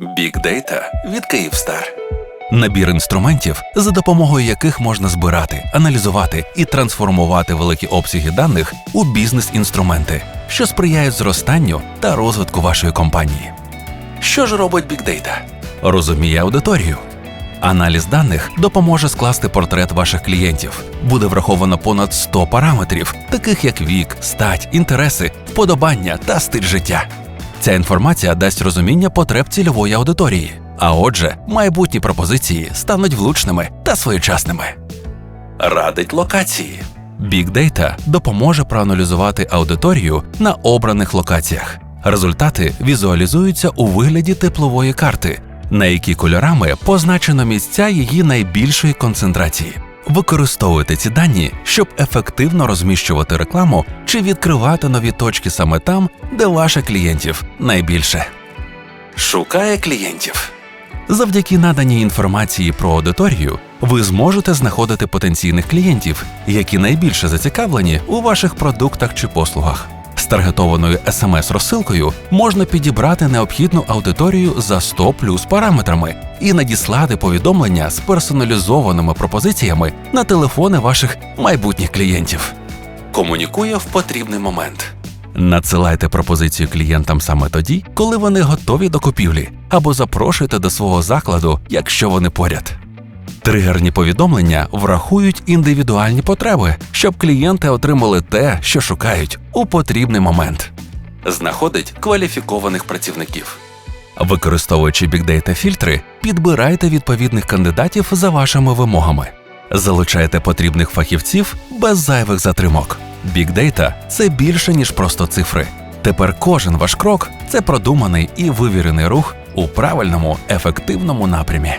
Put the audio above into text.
Data від Київстар. Набір інструментів, за допомогою яких можна збирати, аналізувати і трансформувати великі обсяги даних у бізнес-інструменти, що сприяють зростанню та розвитку вашої компанії. Що ж робить Data? Розуміє аудиторію. Аналіз даних допоможе скласти портрет ваших клієнтів. Буде враховано понад 100 параметрів, таких як вік, стать, інтереси, вподобання та стиль життя. Ця інформація дасть розуміння потреб цільової аудиторії. А отже, майбутні пропозиції стануть влучними та своєчасними. Радить локації. Big Data допоможе проаналізувати аудиторію на обраних локаціях. Результати візуалізуються у вигляді теплової карти, на якій кольорами позначено місця її найбільшої концентрації. Використовуйте ці дані, щоб ефективно розміщувати рекламу чи відкривати нові точки саме там, де ваших клієнтів найбільше. Шукає клієнтів. Завдяки наданій інформації про аудиторію ви зможете знаходити потенційних клієнтів, які найбільше зацікавлені у ваших продуктах чи послугах. З таргетованою смс-розсилкою можна підібрати необхідну аудиторію за 100 плюс параметрами і надіслати повідомлення з персоналізованими пропозиціями на телефони ваших майбутніх клієнтів. Комунікує в потрібний момент. Надсилайте пропозицію клієнтам саме тоді, коли вони готові до купівлі, або запрошуйте до свого закладу, якщо вони поряд. Тригерні повідомлення врахують індивідуальні потреби, щоб клієнти отримали те, що шукають у потрібний момент. Знаходить кваліфікованих працівників. Використовуючи бікдейта фільтри, підбирайте відповідних кандидатів за вашими вимогами. Залучайте потрібних фахівців без зайвих затримок. Бікдейта це більше, ніж просто цифри. Тепер кожен ваш крок це продуманий і вивірений рух у правильному, ефективному напрямі.